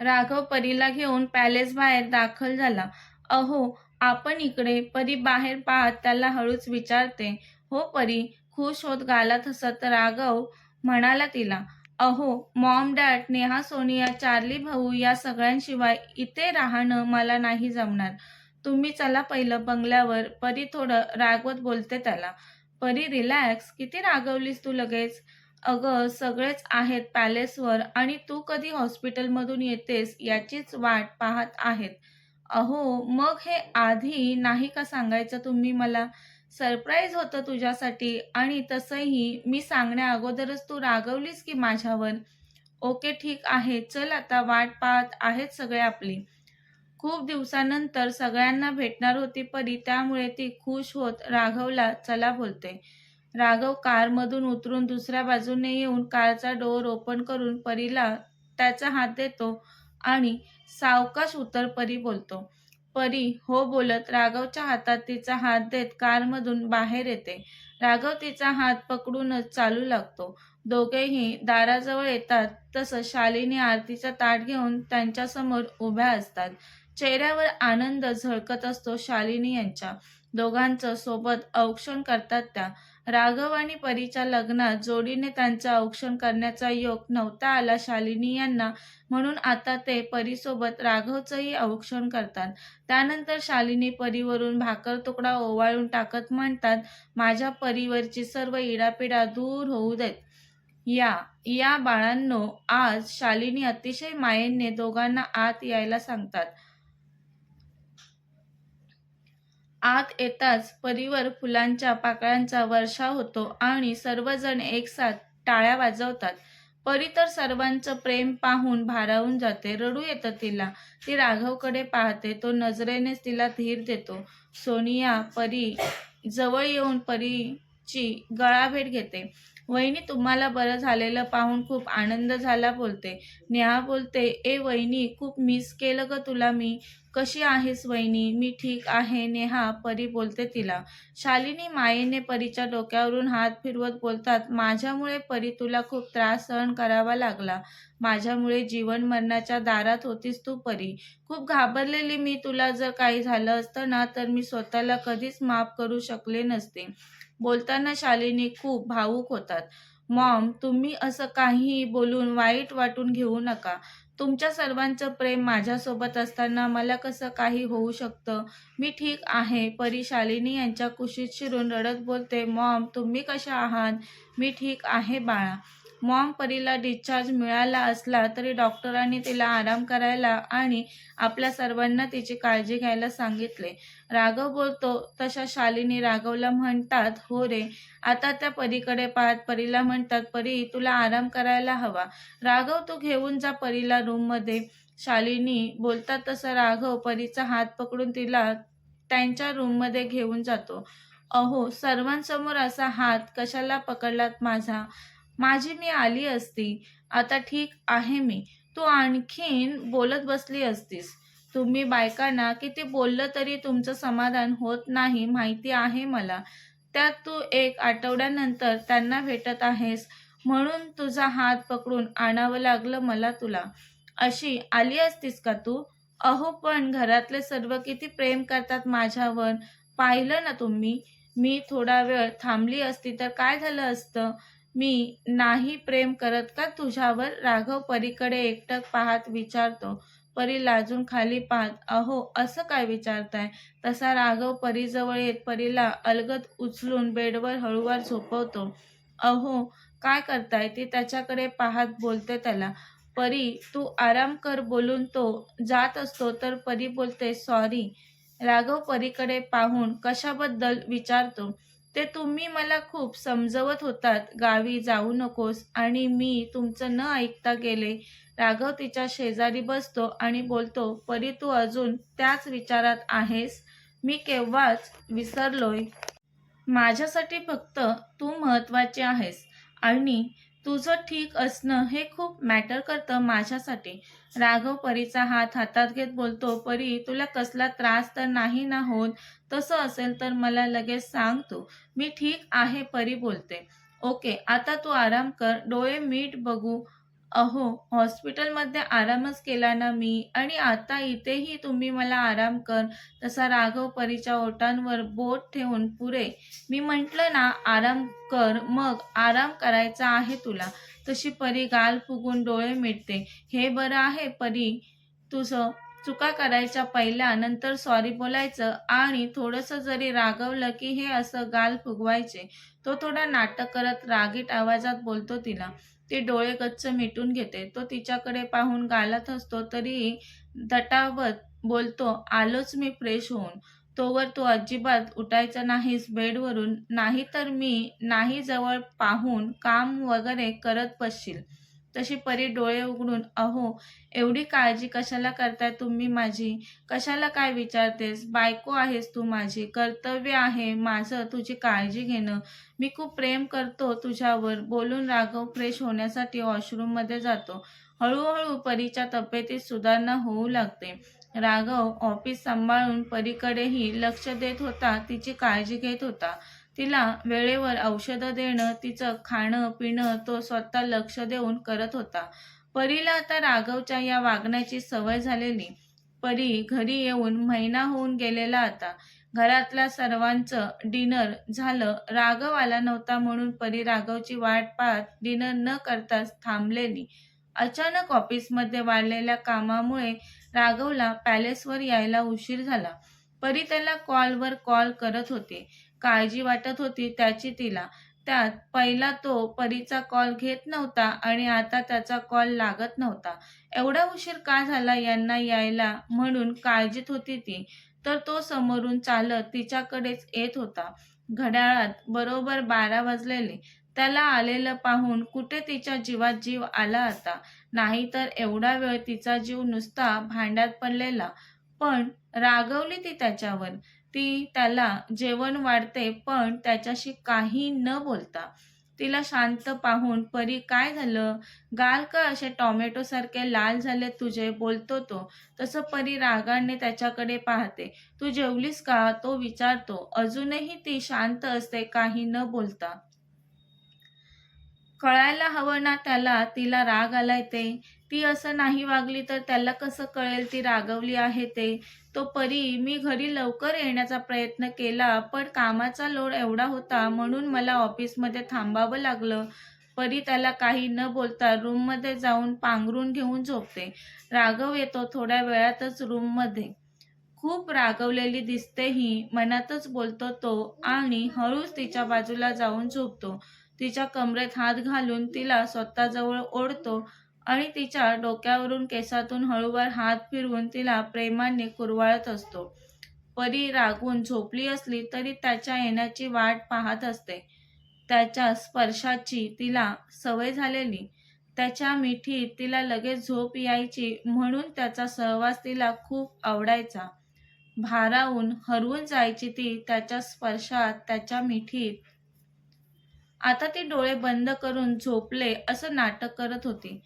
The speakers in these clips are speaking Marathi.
राघव परीला घेऊन पॅलेस बाहेर दाखल झाला. अहो आपण इकडे परी बाहेर पाहत त्याला हळूच विचारते. हो परी खुश होत गालात हसत राघव म्हणाला तिला अहो mom dad Neha Sonia Charlie भाऊ या सगळ्यांशिवाय इथे राहणं मला नाही जमणार. तुम्ही चला पहिलं बंगल्यावर. परी थोडं रागवत बोलते त्याला परी रिलॅक्स किती रागवलीस तू लगेच? अगं सगळेच आहेत पॅलेसवर आणि तू कधी हॉस्पिटलमधून येतेस याचीच वाट पाहत आहेत. अहो मग हे आधी नाही का सांगायचं तुम्ही मला? सरप्राईज होतं तुझ्यासाठी आणि तसंही मी सांगण्या अगोदरच तू रागवलीस की माझ्यावर. ओके ठीक आहे चल आता वाट पाहत आहेत सगळे आपली. खूप दिवसानंतर सगळ्यांना भेटणार होती परी त्यामुळे ती खुश होत राघवला चला बोलते. राघव कारमधून उतरून दुसऱ्या बाजूने येऊन कारचा डोअर ओपन करून परीला त्याचा हात देतो आणि सावकाश उतर परी बोलतो. परी हो बोलत राघवच्या हातात तिचा हात देत कारमधून बाहेर येते. राघव तिचा हात पकडूनच चालू लागतो. दोघेही दाराजवळ येतात तसं शालिनी आरतीचा ताट घेऊन त्यांच्यासमोर उभ्या असतात. चेहऱ्यावर आनंद झळकत असतो शालिनी यांच्या. दोघांचं सोबत औक्षण करतात त्या. राघव आणि परीच्या लग्नात जोडीने त्यांचा औक्षण करण्याचा योग नव्हता आला शालिनी यांना. म्हणून आता ते परीसोबत राघवचंही औक्षण करतात. त्यानंतर शालिनी परीवरून भाकर तुकडा ओवाळून टाकत म्हणतात माझ्या परीवरची सर्व इडापिडा दूर होऊ देत. या या बाळांनो आज शालिनी अतिशय मायेने दोघांना आत यायला सांगतात. आत येताच परीवर फुलांच्या पाकळ्यांचा वर्षाव होतो आणि सर्वजण एकसाथ टाळ्या वाजवतात. परी तर सर्वांचं प्रेम पाहून भारावून जाते. रडू येतं तिला. ती राघवकडे पाहते. तो नजरेनेच तिला धीर देतो. सोनिया परी जवळ येऊन परीची गळाभेट घेते. वहिनी तुम्हाला बरं झालेलं पाहून खूप आनंद झाला बोलते. नेहा बोलते ए वहिनी खूप मिस केलं ग तुला मी. कशी आहेस वहिनी? मी ठीक आहे. नेहा परी बोलते तिला. शालिनी मायेने परीच्या डोक्यावरून हात फिरवत बोलतात माझ्यामुळे परी तुला खूप त्रास सहन करावा लागला. माझ्यामुळे जीवन मरणाच्या दारात होतीस तू परी. खूप घाबरलेली मी तुला जर काही झालं असतं ना तर मी स्वतःला कधीच माफ करू शकले नसते. बोलताना शालिनी खूप भावूक होतात. मॉम तुम्ही असं काहीही बोलून वाईट वाटून घेऊ नका. तुमच्या सर्वांचं प्रेम माझ्यासोबत असताना मला कसं काही होऊ शकतं? मी ठीक आहे. परी शालिनी यांच्या कुशीत शिरून रडत बोलते मॉम तुम्ही कशा आहात? मी ठीक आहे बाळा. मॉम परीला डिस्चार्ज मिळाला असला तरी डॉक्टरांनी तिला आराम करायला आणि आपल्या सर्वांना तिची काळजी घ्यायला सांगितले. राघव बोलतो तशा शालिनी राघवला म्हणतात हो रे आता त्या परीकडे पाहत परीला म्हणतात परी तुला आराम करायला हवा राघव तू घेऊन जा परीला रूममध्ये शालिनी बोलतात तसं राघव परीचा हात पकडून तिला त्यांच्या रूममध्ये घेऊन जातो. अहो सर्वांसमोर असा हात कशाला पकडलात माझा? माझी मी आली असती. आता ठीक आहे मी. तू आणखीन बोलत बसली असतीस. तुम्ही बायकांना किती बोललं तरी तुमचं समाधान होत नाही माहिती आहे मला. त्यात तू एक आठवड्यानंतर त्यांना भेटत आहेस. म्हणून तुझा हात पकडून आणावं लागलं मला तुला. अशी आली असतीस का तू? अहो पण घरातले सर्व किती प्रेम करतात माझ्यावर. पाहिलं ना तुम्ही? मी थोडा वेळ थांबली असती तर काय झालं असतं? मी नाही प्रेम करत का तुझ्यावर? राघव परीकडे एकटक पाहत विचारतो. परी लाजून खाली पाहत अहो असं काय विचारताय? तसा राघव परीजवळ येत परीला अलगद उचलून बेडवर हळूवार झोपवतो. अहो काय करताय? ती त्याच्याकडे पाहत बोलते त्याला. परी तू आराम कर बोलून तो जात असतो तर परी बोलते सॉरी. राघव परीकडे पाहून कशाबद्दल विचारतो. ते तुम्ही मला खूप समजवत होतात. गावी जाऊ नकोस आणि मी तुमचं न ऐकता गेले. राघव तिच्या शेजारी बसतो आणि बोलतो परी तू अजून त्याच विचारात आहेस? मी केव्हाच विसरलोय. माझ्यासाठी फक्त तू महत्त्वाची आहेस आणि तुझं ठीक असणं हे खूप मॅटर करतं माझ्यासाठी. राघव परीचा हात हातात घेत बोलतो परी तुला कसला त्रास तर नाही ना होत? तसं असेल तर मला लगेच सांग तू. मी ठीक आहे परी बोलते. ओके आता तू आराम कर डोळे मीठ बघू अहो हॉस्पिटलमध्ये आरामच केला ना मी. आणि आता इथेही तुम्ही मला आराम कर तसा राघव परीच्या ओटांवर बोट ठेवून पुरे मी म्हटलं ना आराम कर मग आराम करायचा आहे तुला. तशी परी गाल फुगून डोळे मिटते. हे बरं आहे परी तुझं चुका करायच्या पहिल्या नंतर सॉरी बोलायचं आणि थोडंसं जरी रागवलं की हे असं गाल फुगवायचे तो थोडा नाटक करत रागीट आवाजात बोलतो तिला. ती डोळे गच्च मिटून घेते. तो तिच्याकडे पाहून गालत असतो तरी दटावत बोलतो आलोच मी फ्रेश होऊन. तोवर तू अजिबात उठायचं नाहीस बेडवरून. नाही तर मी नाही जवळ पाहून काम वगैरे करत बसशील. तशी परी डोळे उघडून अहो एवढी काळजी कशाला करताय तुम्ही माझी? कशाला काय विचारतेस? बायको आहेस तू माझी कर्तव्य आहे माझं तुझी काळजी घेणं. मी खूप प्रेम करतो तुझ्यावर. बोलून राघव फ्रेश होण्यासाठी वॉशरूममध्ये जातो. हळूहळू परीच्या तब्येतीत सुधारणा होऊ लागते. राघव ऑफिस सांभाळून परीकडेही लक्ष देत होता तिची काळजी घेत होता. तिला वेळेवर औषधं देणं तिचं खाणं पिणं तो स्वतः लक्ष देऊन करत होता. परीला आता राघवच्या या वागण्याची सवय झालेली. परी घरी येऊन महिना होऊन गेलेला आता. घरातल्या सर्वांचं डिनर झालं. राघव आला नव्हता म्हणून परी राघवची वाट पाहत डिनर न करताच थांबलेली. अचानक ऑफिसमध्ये वाढलेल्या कामामुळे राघवला पॅलेसवर यायला उशीर झाला. परी त्याला कॉलवर कॉल करत होते. काळजी वाटत होती त्याची तिला. त्यात पहिला तो परीचा कॉल घेत नव्हता आणि आता त्याचा कॉल लागत नव्हता. एवढा उशीर का झाला यांना यायला म्हणून काळजीत होती ती. तर तो समोरून चालत तिच्याकडेच येत होता. घड्याळात बरोबर बारा वाजलेले. त्याला आलेलं पाहून कुठे तिच्या जीवात जीव आला आता? नाहीतर एवढा वेळ तिचा जीव नुसता भांड्यात पडलेला. पण रागवली ती त्याच्यावर. ती त्याला जेवण वाढते पण त्याच्याशी काही न बोलता तिला शांत पाहून परी काय झालं? गाल का असे टॉमॅटो सारखे लाल झाले तुझे? बोलतो तो. तसं परी रागाने त्याच्याकडे पाहते. तू जेवलीस का? तो विचारतो. अजूनही ती शांत असते काही न बोलता. कळायला हवं ना त्याला? तिला राग आलाय ते. ती असं नाही वागली तर त्याला कसं कळेल? ती रागवली आहे ते. तो परी मी घरी लवकर येण्याचा प्रयत्न केला पण कामाचा लोड एवढा होता म्हणून मला ऑफिसमध्ये थांबावं लागलं. परी त्याला काही न बोलता रूममध्ये जाऊन पांघरून घेऊन झोपते. राघव येतो थोड्या वेळातच रूममध्ये. खूप रागवलेली दिसते ही मनातच बोलतो तो आणि हळूच तिच्या बाजूला जाऊन झोपतो. तिच्या कमरेत हात घालून तिला स्वतःजवळ ओढतो. आणि तिच्या डोक्यावरून केसातून हळूवार हात फिरवून तिला प्रेमाने कुरवाळत असतो. परी रागून झोपली असली तरी त्याच्या येण्याची वाट पाहत असते. त्याच्या स्पर्शाची तिला सवय झालेली. त्याच्या मिठीत तिला लगेच झोप यायची म्हणून त्याचा सहवास तिला खूप आवडायचा. भारावून हरवून जायची ती त्याच्या स्पर्शात त्याच्या मिठीत. आता ती डोळे बंद करून झोपले असं नाटक करत होती.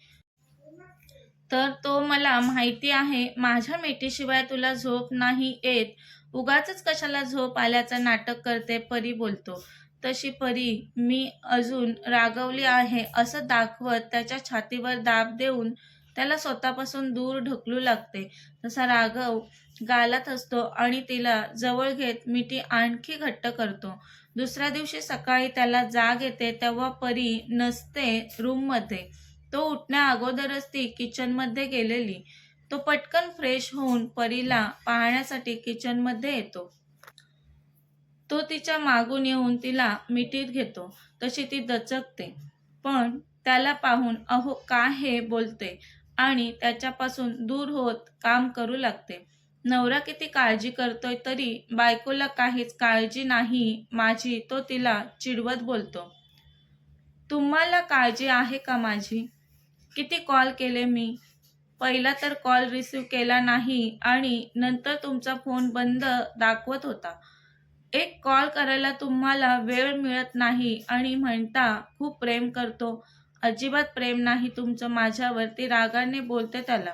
तर तो मला माहिती आहे माझ्या मिठीशिवाय तुला झोप नाही येत. उगाच कशाला झोप आल्याचं नाटक करते परी बोलतो. तशी परी मी अजून रागवली आहे असं दाखवत त्याच्या छातीवर दाब देऊन त्याला स्वतःपासून दूर ढकलू लागते. तसा राघव गालात असतो आणि तिला जवळ घेत मिठी आणखी घट्ट करतो. दुसऱ्या दिवशी सकाळी त्याला जाग येते तेव्हा परी नसते रूममध्ये तो उठण्या अगोदरच ती किचनमध्ये गेलेली. तो पटकन फ्रेश होऊन परीला पाहण्यासाठी किचनमध्ये येतो. तो तिच्या मागून येऊन तिला मिठीत घेतो. तशी ती दचकते. पण त्याला पाहून अहो का हे बोलते? आणि त्याच्यापासून दूर होत काम करू लागते. नवरा किती काळजी करतोय तरी बायकोला काहीच काळजी नाही. माझी तो तिला चिडवत बोलतो. तुम्हाला काळजी आहे का माझी? किती कॉल केले मी? पहिला तर कॉल रिसीव केला नाही आणि नंतर तुमचा फोन बंद दाखवत होता. एक कॉल करायला तुम्हाला वेळ मिळत नाही आणि म्हणता खूप प्रेम करतो. अजिबात प्रेम नाही तुमचं माझ्यावरती. रागाने बोलते त्याला.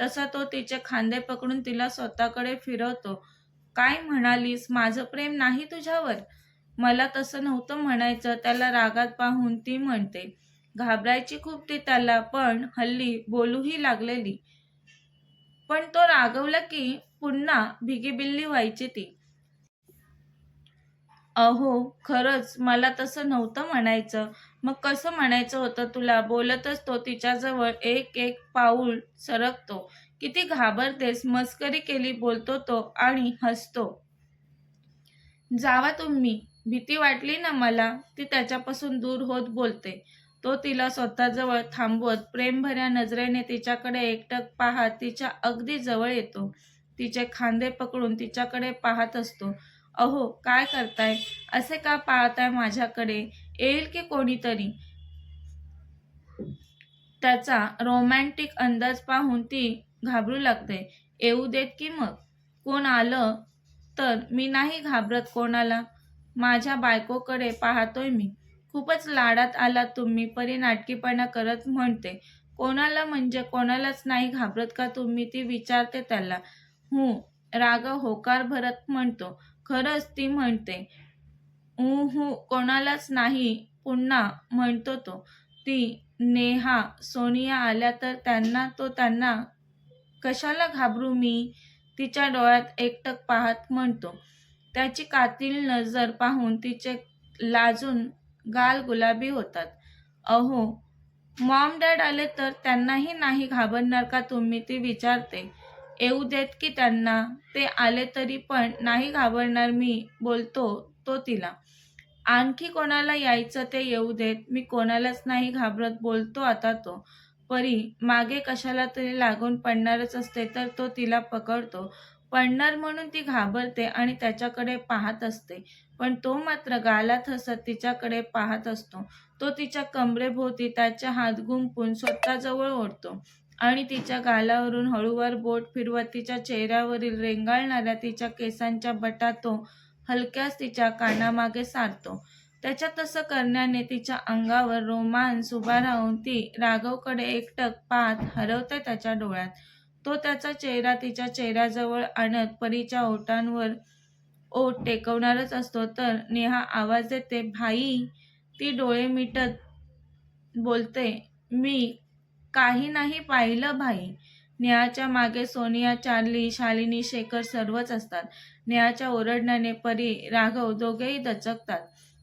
तसा तो तिचे खांदे पकडून तिला स्वतःकडे फिरवतो. काय म्हणालीस? माझं प्रेम नाही तुझ्यावर? मला तसं नव्हतं म्हणायचं. त्याला रागात पाहून ती म्हणते घाबरायची खूप ती त्याला पण हल्ली बोलूही लागलेली. पण तो रागवला की पुन्हा भिगीबिल्ली व्हायची ती. अहो खरंच मला तसं नव्हतं म्हणायचं. मग कसं म्हणायचं होतं तुला? बोलतच तो तिच्याजवळ एक एक पाऊल सरकतो. किती घाबरतेस मस्करी केली बोलतो तो आणि हसतो. जावा तुम्ही भीती वाटली ना मला? ती त्याच्यापासून दूर होत बोलते. तो तिला स्वतःजवळ थांबवत प्रेमभऱ्या नजरेने तिच्याकडे एकटक पाहत तिच्या अगदी जवळ येतो. तिचे खांदे पकडून तिच्याकडे पाहत असतो. अहो काय करताय? असे का पाहताय माझ्याकडे? येईल की कोणीतरी? त्याचा रोमॅन्टिक अंदाज पाहून ती घाबरू लागते. येऊ देत की मग? कोण आलं तर मी नाही घाबरत कोणाला? माझ्या बायकोकडे पाहतोय मी. खूपच लाडात आलात तुम्ही परी नाटकीपणा करत म्हणते. कोणाला म्हणजे कोणालाच नाही घाबरत का तुम्ही? ती विचारते त्याला. हू राघव होकार भरत म्हणतो. खरंच ती म्हणते. हू कोणालाच नाही पुन्हा म्हणतो तो. ती नेहा सोनिया आल्या तर त्यांना तो त्यांना कशाला घाबरू मी? तिच्या डोळ्यात एकटक पाहत म्हणतो. त्याची कातील नजर पाहून तिचे लाजून गाल गुलाबी होतात. अहो मॉम डॅड आले तर त्यांनाही नाही घाबरणार का तुम्ही? ती विचारते. येऊ देत की त्यांना. ते आले तरी पण नाही घाबरणार मी बोलतो तो तिला. आणखी कोणाला यायचं ते येऊ देत. मी कोणालाच नाही घाबरत बोलतो आता तो. परी मागे कशाला तरी लागून पडणारच असते तर तो तिला पकडतो. पडणार म्हणून ती घाबरते आणि त्याच्याकडे पाहत असते. पण तो मात्र गालात हसत तिच्याकडे पाहत असतो. तो तिच्या कमरेभोवती त्याच्या हात गुंपून स्वतःजवळ ओढतो आणि तिच्या गालावरून हळूवार बोट फिरवत तिच्या चेहऱ्यावरील रेंगाळणाऱ्या तिच्या केसांच्या बटा तो हलक्याच तिच्या कानामागे सारतो. त्याच्या तसं करण्याने तिच्या अंगावर रोमांस उभा राहून ती राघवकडे एकटक पाहत हरवते त्याच्या डोळ्यात. तो त्याचा चेहरा तिच्या चेहऱ्याजवळ आणत परीच्या ओठांवर ओठ टेकवणारच असतो. तर नेहा आवाज देते भाई ती डोळे मिटत बोलते मी काही नाही पाहिलं भाई नेहाच्या मागे सोनिया चार्ली शालिनी शेखर सर्वच असतात. नेहाच्या ओरडण्याने परी राघव दोघेही दचकतात.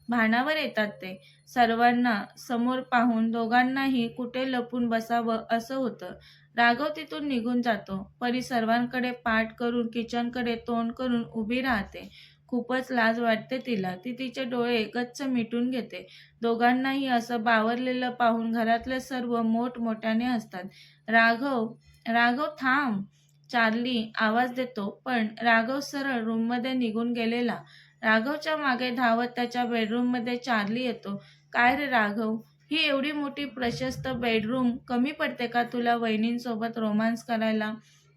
भानावर येतात ते. सर्वांना समोर पाहून दोघांनाही कुठे लपून बसावं असं होतं. राघव तिथून निघून जातो. परी सर्वांकडे पाठ करून किचनकडे तोंड करून उभी राहते. खूपच लाज वाटते तिला. ती तिचे डोळे गच्च मिटून घेते. दोघांनाही असं बावरलेलं पाहून घरातले सर्व मोठमोठ्याने हसतात. राघव राघव थांब. चार्ली आवाज देतो पण राघव सरळ रूममध्ये निघून गेलेला. राघवच्या मागे धावत त्याच्या बेडरूममध्ये चार्ली येतो. काय रे राघव? ही एवढी मोठी प्रशस्त बेडरूम कमी पडते का तुला वहिनींसोबत रोमांस करायला?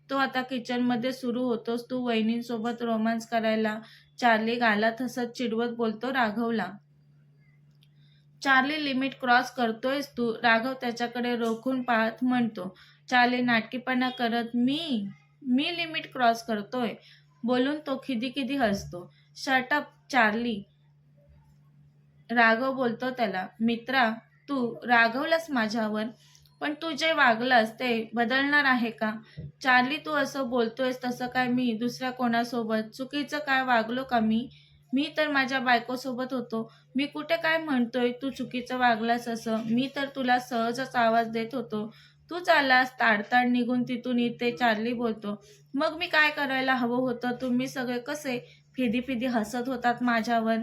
तो आता किचनमध्ये सुरू होतोस तू वहिनींसोबत रोमांस करायला चार्ली गालात हसत चिडवत बोलतो राघवला. चार्ली लिमिट क्रॉस करतोयस तू? राघव त्याच्याकडे रोखून पाहत म्हणतो. चार्ली नाटकीपणा करत मी? मी लिमिट क्रॉस करतोय. बोलून तो खिदी खिदी हसतो शर्टअप चार्ली राघव बोलतो त्याला मित्रा तू रागवलंस माझ्यावर पण तू जे वागलास ते बदलणार आहे का? चार्ली तू असं बोलतोयस तसं काय मी दुसऱ्या कोणासोबत? चुकीचं काय वागलो का मी? मी तर माझ्या बायकोसोबत होतो. मी कुठे काय म्हणतोय? तू चुकीचं वागलास असं. मी तर तुला सहजच आवाज देत होतो. तू चाललास ताडताड निघून तिथून इथे चार्ली बोलतो. मग मी काय करायला हवं होतं? तुम्ही सगळे कसे फिदी फिदी हसत होतात माझ्यावर?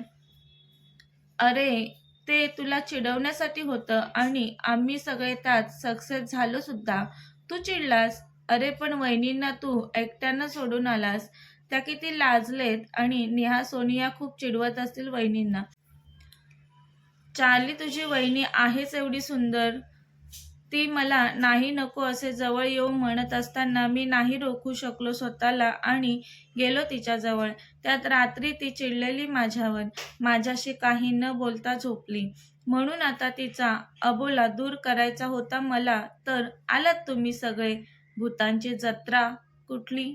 अरे ते तुला चिडवण्यासाठी होतं आणि आम्ही सगळे त्यात सक्सेस झालो सुद्धा. तू चिडलास? अरे पण वहिनींना तू एकट्यानं सोडून आलास. त्या किती लाजलेत आणि नेहा सोनिया खूप चिडवत असतील वहिनींना. चार्ली तुझी वहिनी आहेच एवढी सुंदर. ती मला नाही नको असे जवळ येऊ म्हणत असताना मी नाही रोखू शकलो स्वतःला आणि गेलो तिच्याजवळ त्यात रात्री ती चिडलेली माझ्यावर माझ्याशी काही न बोलता झोपली. म्हणून आता तिचा अबोला दूर करायचा होता मला तर आलात तुम्ही सगळे? भूतांची जत्रा कुठली?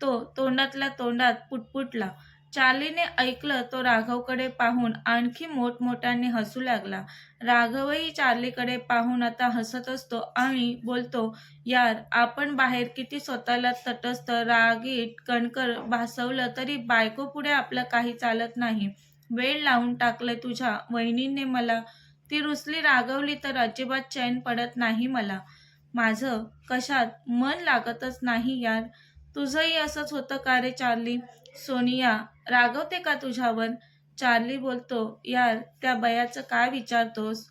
तो तोंडातल्या तोंडात पुटपुटला. चार्लीने ऐकलं तो राघवकडे पाहून आणखी मोठमोठ्याने हसू लागला. राघवही चार्लीकडे पाहून आता हसत असतो आणि बोलतो यार आपण बाहेर किती स्वतःला तटस्थ रागीट कणकर भासवलं तरी बायको पुढे आपलं काही चालत नाही. वेळ लावून टाकलंय तुझ्या वहिनीने मला. ती रुसली रागवली तर अजिबात चैन पडत नाही मला. माझं कशात मन लागतच नाही यार. तुझंही असंच होतं का रे चार्ली? सोनिया रागवते का तुझ्यावर? चार्ली बोलतो यार त्या बयाचं काय विचारतोस?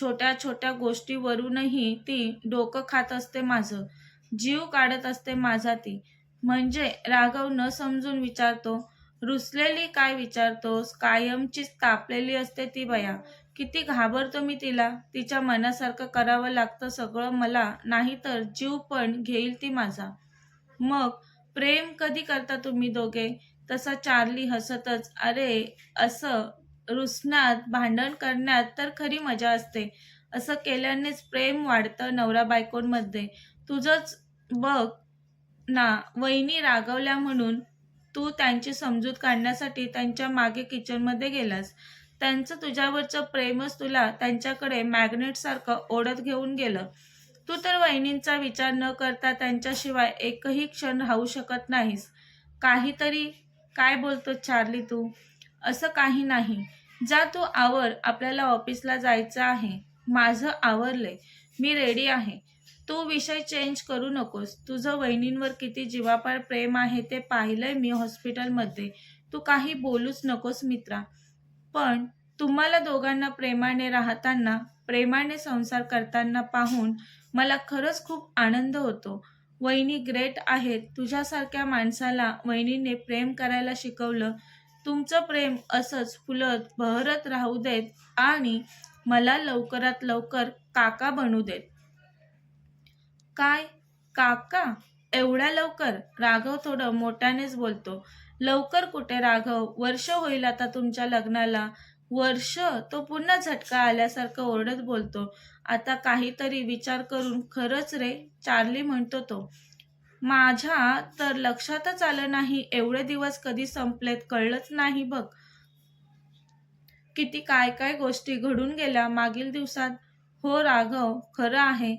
छोट्या छोट्या गोष्टीवरूनही ती डोकं खात असते माझं. जीव काढत असते माझा ती. म्हणजे राघव न समजून विचारतो रुसलेली काय विचारतोस? कायमचीच तापलेली असते ती बया. किती घाबरतो मी तिला. तिच्या मनासारखं करावं लागतं सगळं मला. नाहीतर जीव पण घेईल ती माझा. मग प्रेम कधी करता तुम्ही दोघे? तसा चार्ली हसतच. अरे असं रुसण्यात भांडण करण्यात तर खरी मजा असते. असं केल्यानेच प्रेम वाढतं नवरा बायकोंमध्ये. तुझंच बघ ना वहिनी रागवल्या म्हणून तू त्यांची समजूत काढण्यासाठी त्यांच्या मागे किचनमध्ये गेलास. त्यांचं तुझ्यावरचं प्रेमच तुला त्यांच्याकडे मॅग्नेटसारखं ओढत घेऊन गेलं. तू तर वहिनींचा विचार न करता त्यांच्याशिवाय एकही क्षण राहू शकत नाहीस. काहीतरी काय बोलतो चार्ली तू? असं काही नाही. जा तू आवर आपल्याला ऑफिसला जायचं आहे. माझं आवरलंय. मी रेडी आहे. तू विषय चेंज करू नकोस. तुझं वहिनींवर किती जीवापार प्रेम आहे ते पाहिलंय मी हॉस्पिटलमध्ये तू काही बोलूच नकोस मित्रा. पण तुम्हाला दोघांना प्रेमाने राहताना प्रेमाने संसार करताना पाहून मला खरंच खूप आनंद होतो. वहिनी ग्रेट आहेत. तुझ्यासारख्या माणसाला वहिनीने प्रेम करायला शिकवलं. तुमचं प्रेम असंच फुलत बहरत राहू देत आणि मला लवकरात लवकर काका बनू देत. काय? काका? एवढ्या लवकर? राघव थोडं मोठ्यानेच बोलतो. लवकर कुठे राघव? वर्ष होईल आता तुमच्या लग्नाला. वर्ष? तो पुन्हा झटका आल्यासारखं ओरडत बोलतो. आता काहीतरी विचार करून खरंच रे चार्ली म्हणतो तो. माझ्या तर लक्षातच आलं नाही एवढे दिवस कधी संपलेत कळलंच नाही बघ. किती काय काय गोष्टी घडून गेल्या मागील दिवसात. हो राघव खरं आहे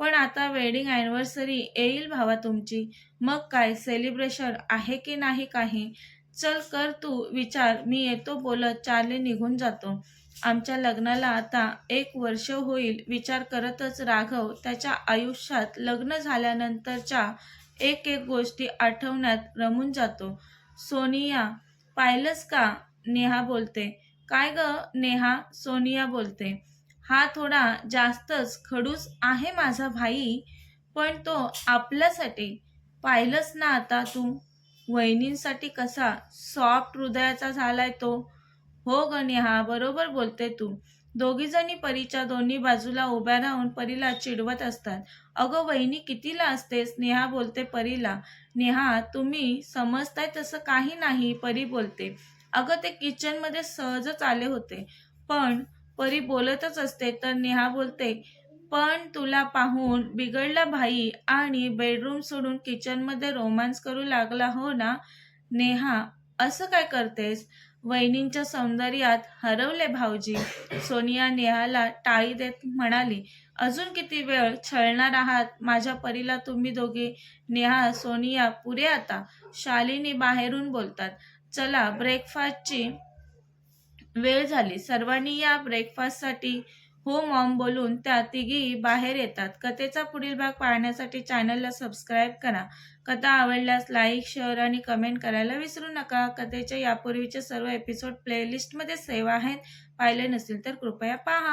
पण आता वेडिंग अॅनिव्हर्सरी येईल भावा तुमची. मग काय सेलिब्रेशन आहे की नाही काही? चल कर तू विचार मी येतो बोलत चार्ली निघून जातो. आमच्या लग्नाला आता एक वर्ष होईल विचार करतच राघव त्याच्या आयुष्यात लग्न झाल्यानंतरच्या एक एक गोष्टी आठवण्यात रमून जातो. सोनिया पाहिलंस का? नेहा बोलते. काय ग? नेहा सोनिया बोलते. हा थोडा जास्तच खडूस आहे माझा भाई पण तो आपल्यासाठी. पाहिलंच ना आता तू? वहिनींसाठी कसा सॉफ्ट हृदयाचा झालाय तो. हो ग नेहा बरोबर बोलते तू. दोघीजणी परीच्या दोन्ही बाजूला उभ्या राहून परीला चिडवत असतात. अगं वहिनी कितीला असतेस नेहा बोलते परीला. नेहा तुम्ही समजताय तसं काही नाही परी बोलते. अगं ते किचनमध्ये सहजच आले होते. पण परी बोलतच असते तर नेहा बोलते पण तुला पाहून बिघडला भाई आणि बेडरूम सोडून किचनमध्ये रोमांस करू लागला हो ना? नेहा असं काय करतेस? वहिनींच्या सौंदर्यात हरवले भाऊजी. सोनिया नेहाला टाळी देत म्हणाली अजून किती वेळ छळणार आहात? माझ्या परीला तुम्ही दोघे नेहा सोनिया पुरे आता शालिनी बाहेरून बोलतात चला ब्रेकफास्टची वेळ झाली. सर्वांनी या ब्रेकफास्टसाठी हो मॉम बोलून त्या तिघी बाहेर येतात. कथेचा पुढील भाग पाहण्यासाठी चॅनलला सबस्क्राईब करा. कथा आवडल्यास लाईक शेअर आणि कमेंट करायला विसरू नका. कथेच्या यापूर्वीचे सर्व एपिसोड प्लेलिस्टमध्ये सेव्ह आहेत. पाहिले नसेल तर कृपया पहा.